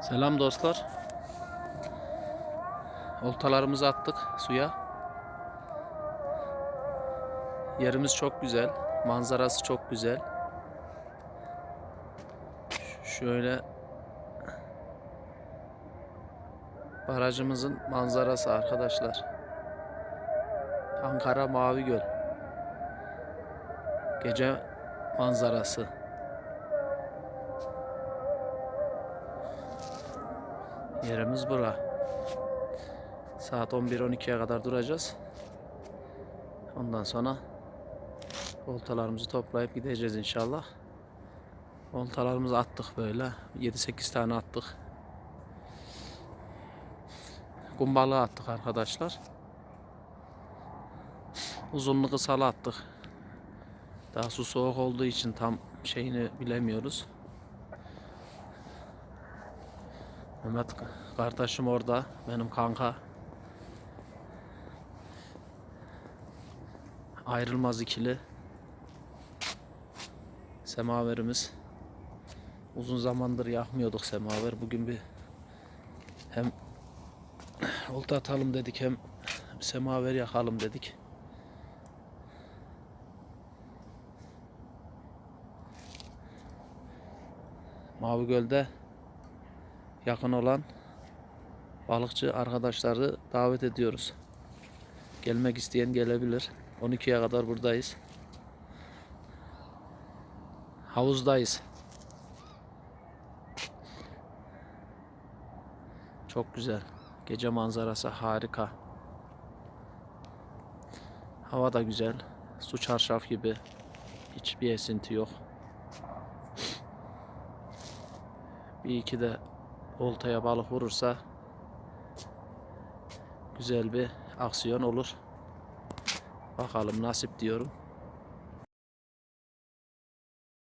Selam dostlar. Oltalarımızı attık suya. Yerimiz çok güzel. Manzarası çok güzel. Şöyle barajımızın manzarası arkadaşlar. Ankara Mavi Göl. Gece manzarası. Yerimiz bura. Saat 11-12'ye kadar duracağız. Ondan sonra oltalarımızı toplayıp gideceğiz inşallah. Oltalarımızı attık böyle. 7-8 tane attık. Kum balığı attık arkadaşlar. Uzunlu kısalı attık. Daha su soğuk olduğu için tam şeyini bilemiyoruz. Mehmet kardeşim orada. Benim kanka. Ayrılmaz ikili. Semaverimiz. Uzun zamandır yakmıyorduk semaver. Bugün bir hem olta atalım dedik hem semaver yakalım dedik. Mavi Göl'de yakın olan balıkçı arkadaşları davet ediyoruz. Gelmek isteyen gelebilir. 12'ye kadar buradayız. Havuzdayız. Çok güzel. Gece manzarası harika. Hava da güzel. Su çarşaf gibi. Hiçbir esinti yok. Bir iki de oltaya balık vurursa güzel bir aksiyon olur. Bakalım nasip diyorum.